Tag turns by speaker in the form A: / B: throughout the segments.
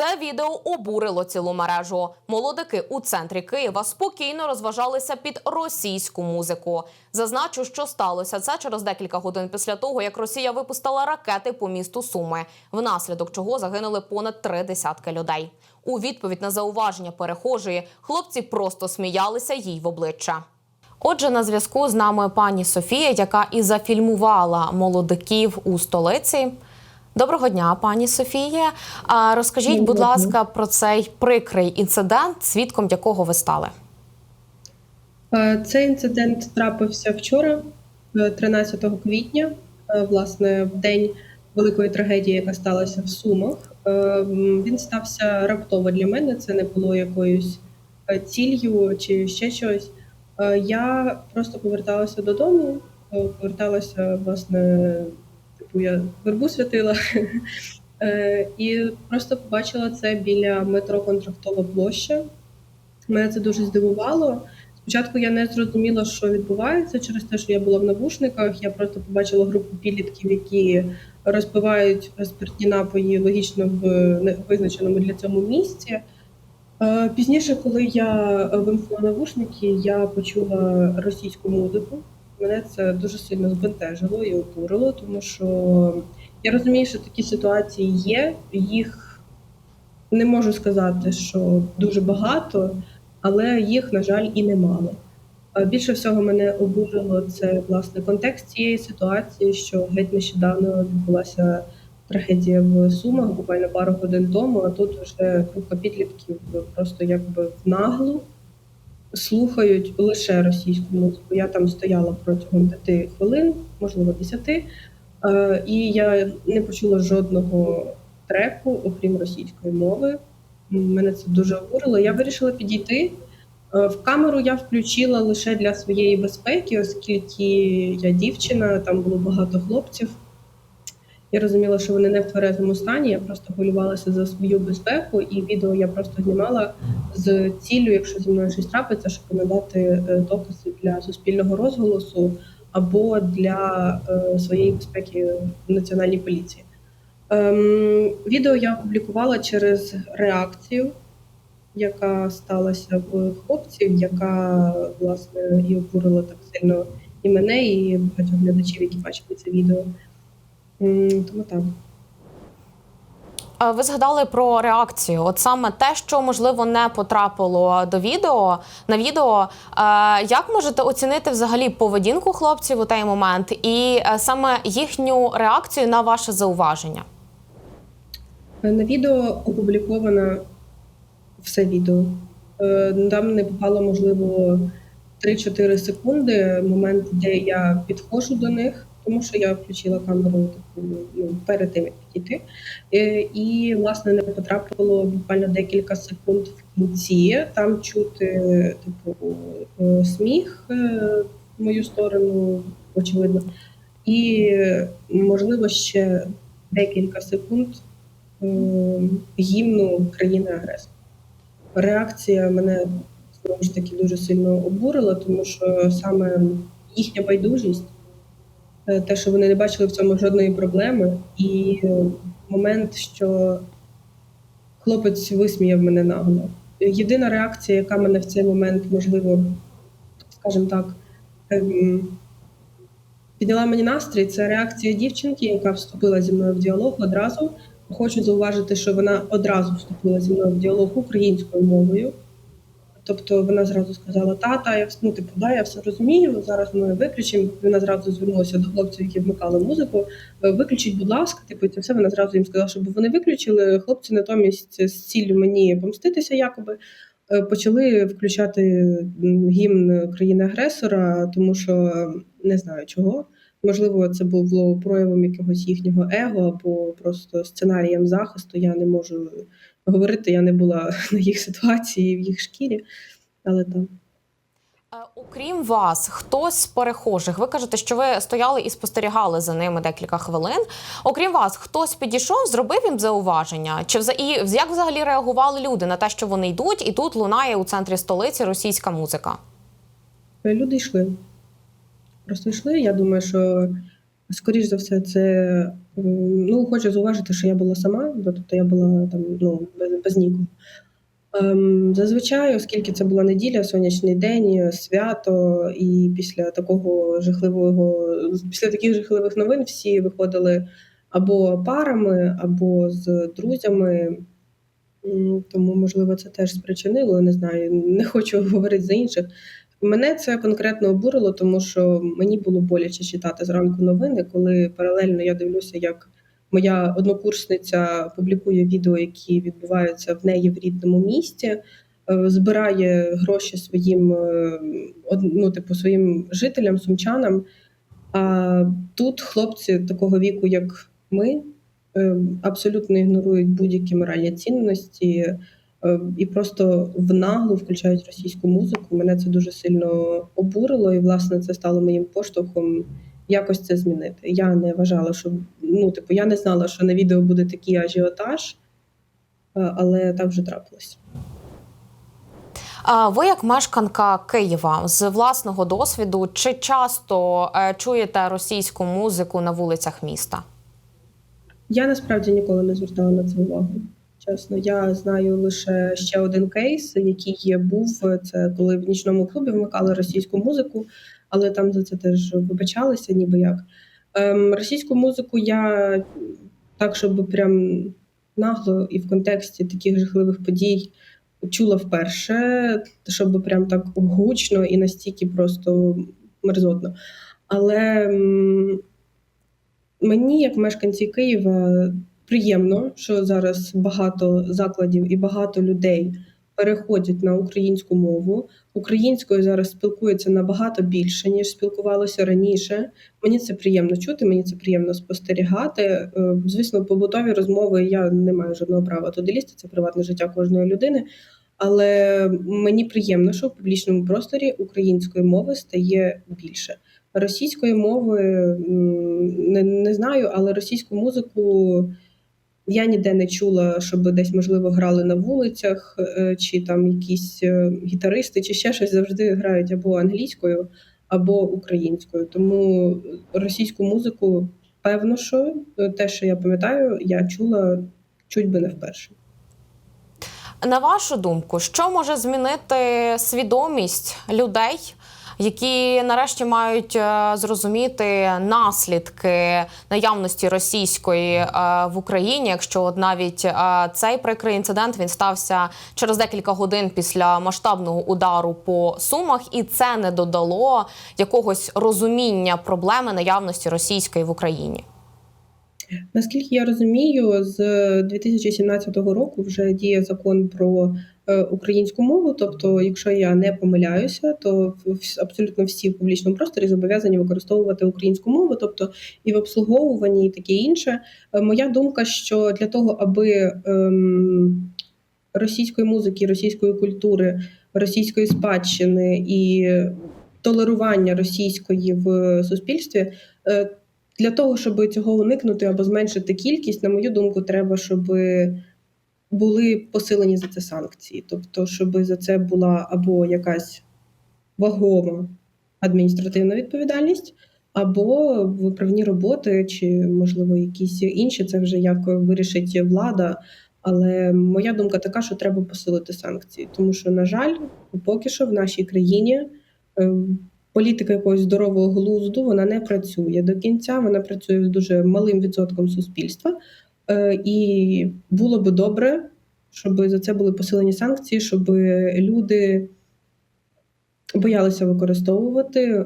A: Це відео обурило цілу мережу. Молодики у центрі Києва спокійно розважалися під російську музику. Зазначу, що сталося це через декілька годин після того, як Росія випустила ракети по місту Суми, внаслідок чого загинули понад три десятки людей. У відповідь на зауваження перехожої хлопці просто сміялися їй в обличчя. Отже, на зв'язку з нами пані Софія, яка і зафільмувала молодиків у столиці. Доброго дня, пані Софія. А розкажіть, будь ласка, про цей прикрий інцидент, свідком якого ви стали.
B: Е, Цей інцидент трапився вчора, е, 13 квітня, е, власне, в день великої трагедії, яка сталася в Сумах. Е, Він стався раптово для мене. Це не було якоюсь е, ціллю чи ще щось. Е, Я просто поверталася додому, е, поверталася, власне, типу, я вербу святила. Е, І просто побачила це біля метро Контрактова площа. Мене це дуже здивувало. Спочатку я не зрозуміла, що відбувається через те, що я була в навушниках. Я просто побачила групу підлітків, які розпивають спиртні напої логічно в визначеному для цього місці. Е, Пізніше, коли я вимкнула навушники, я почула російську музику. Мене це дуже сильно збентежило і обурило, тому що я розумію, що такі ситуації є. Їх не можу сказати, що дуже багато, але їх, на жаль, і немало. Більше всього мене обурило це власне контекст цієї ситуації, що геть нещодавно відбулася трагедія в Сумах, буквально пару годин тому. А тут вже група підлітків просто якби в наглу слухають лише російську музику. Я там стояла протягом п'яти хвилин, можливо, десяти, е, і я не почула жодного треку, окрім російської мови. Мене це дуже обурило. Я вирішила підійти. Е, В камеру я включила лише для своєї безпеки, оскільки я дівчина, там було багато хлопців. Я розуміла, що вони не в тверезому стані. Я просто хвилювалася за свою безпеку, і відео я просто знімала з ціллю, якщо зі мною щось трапиться, щоб надати е, докази для суспільного розголосу або для е, своєї безпеки в національній поліції. Ем, відео я опублікувала через реакцію, яка сталася в хлопців, яка власне і обурила так сильно і мене, і багатьох глядачів, які бачили це відео. М, Тому так.
A: Ви згадали про реакцію. От саме те, що можливо не потрапило до відео на відео. Е, Як можете оцінити взагалі поведінку хлопців у той момент, і е, саме їхню реакцію на ваше зауваження?
B: На відео опубліковано все відео. Е, Там не попало, можливо, 3-4 секунди, момент, де я підходжу до них, тому що я включила камеру таку, ну, перед тим, як підійти. Е, І, власне, не потрапило буквально декілька секунд в кінці. Там чути, типу, е, сміх е, в мою сторону, очевидно. І, можливо, ще декілька секунд гімну країни-агресора. Реакція мене знову ж таки дуже сильно обурила, тому що саме їхня байдужість, те, що вони не бачили в цьому жодної проблеми, і е, момент, що хлопець висміяв мене нагло. Єдина реакція, яка мене в цей момент, можливо, скажімо так, ем, підняла мені настрій, це реакція дівчинки, яка вступила зі мною в діалог одразу. Хочу зауважити, що вона одразу вступила зі мною в діалог українською мовою. Тобто вона зразу сказала: Тата, я ну, типу, да, я все розумію. Зараз ми виключимо. Вона зразу звернулася до хлопців, які вмикали музику. «Е, Виключіть, будь ласка, типу, це все вона зразу їм сказала, щоб вони виключили. Хлопці натомість з ціллю мені помститися, якоби е, почали включати гімн країни-агресора, тому що не знаю чого. Можливо, це було проявом якогось їхнього его або просто сценарієм захисту. Я не можу говорити, я не була на їх ситуації в їх шкірі, але там.
A: Е, Окрім вас, хтось з перехожих, ви кажете, що ви стояли і спостерігали за ними декілька хвилин. Окрім вас, хтось підійшов, зробив їм зауваження? Чи вза- і як взагалі реагували люди на те, що вони йдуть, і тут лунає у центрі столиці російська музика?
B: Люди йшли. Просто йшли. Я думаю, що Скоріш за все, це ну, хочу зауважити, що я була сама, тобто я була там ну, без, без нікого. Ем, зазвичай, оскільки це була неділя, сонячний день, свято, і після такого жахливого, після таких жахливих новин всі виходили або парами, або з друзями. Тому, можливо, це теж спричинило, не знаю, не хочу говорити за інших. Мене це конкретно обурило, тому що мені було боляче читати зранку новини, коли паралельно я дивлюся, як моя однокурсниця публікує відео, які відбуваються в неї в рідному місті, е, збирає гроші своїм, е, ну, типу, своїм жителям, сумчанам. А тут хлопці такого віку, як ми, е, абсолютно ігнорують будь-які моральні цінності і просто в наглу включають російську музику. Мене це дуже сильно обурило, і власне це стало моїм поштовхом якось це змінити. Я не вважала, що ну, типу, я не знала, що на відео буде такий ажіотаж, е, але так вже трапилось.
A: А ви, як мешканка Києва, з власного досвіду, чи часто е, чуєте російську музику на вулицях міста?
B: Я насправді ніколи не звертала на це увагу. Чесно, я знаю лише ще один кейс, який є, був це коли в нічному клубі вмикали російську музику, але там за це теж вибачалися, ніби як. Ем, російську музику я так, щоб прям нагло і в контексті таких жахливих подій чула вперше, щоб прям так гучно і настільки просто мерзотно. Але м, Мені, як мешканці Києва, приємно, що зараз багато закладів і багато людей переходять на українську мову. Українською зараз спілкуються набагато більше, ніж спілкувалося раніше. Мені це приємно чути, мені це приємно спостерігати. Е, Звісно, побутові розмови я не маю жодного права туди лізти, це приватне життя кожної людини. Але мені приємно, що в публічному просторі української мови стає більше. Російської мови не, не знаю, але російську музику я ніде не чула, щоб десь, можливо, грали на вулицях, е, чи там якісь е, гітаристи, чи ще щось завжди грають або англійською, або українською. Тому російську музику, певно, що е, те, що я пам'ятаю, я чула чуть би не вперше.
A: На вашу думку, що може змінити свідомість людей, які нарешті мають е, зрозуміти наслідки наявності російської е, в Україні, якщо навіть е, цей прикрий інцидент він стався через декілька годин після масштабного удару по сумах, і це не додало якогось розуміння проблеми наявності російської в Україні.
B: Наскільки я розумію, з 2017 року вже діє закон про е, українську мову. Тобто, якщо я не помиляюся, то абсолютно всі в публічному просторі зобов'язані використовувати українську мову, тобто і в обслуговуванні, і таке інше. Е, Моя думка, що для того, аби ем, російської музики, російської культури, російської спадщини і толерування російської в суспільстві. Для того, щоб цього уникнути або зменшити кількість, на мою думку, треба, щоб були посилені за це санкції. Тобто, щоб за це була або якась вагома адміністративна відповідальність, або виправні роботи, чи, можливо, якісь інші, це вже як вирішить влада. Але моя думка така, що треба посилити санкції, тому що, на жаль, поки що в нашій країні е, політика якогось здорового глузду вона не працює до кінця. Вона працює з дуже малим відсотком суспільства, Е, і було би добре, щоб за це були посилені санкції, щоб люди боялися використовувати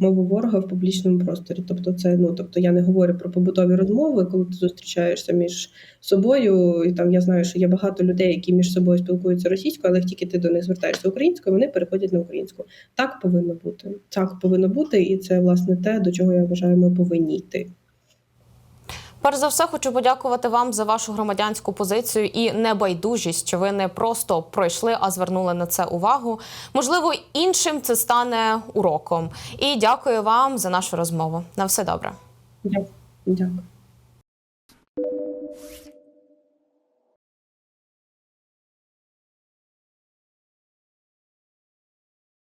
B: мову ворога в публічному просторі. Тобто, це ну тобто я не говорю про побутові розмови, коли ти зустрічаєшся між собою, і там я знаю, що є багато людей, які між собою спілкуються російською, але тільки ти до них звертаєшся українською, вони переходять на українську. Так повинно бути. Так повинно бути, і це власне те, до чого я вважаю, ми повинні йти.
A: Перш за все, хочу подякувати вам за вашу громадянську позицію і небайдужість, що ви не просто пройшли, а звернули на це увагу. Можливо, іншим це стане уроком. І дякую вам за нашу розмову. На все добре.
B: Дякую.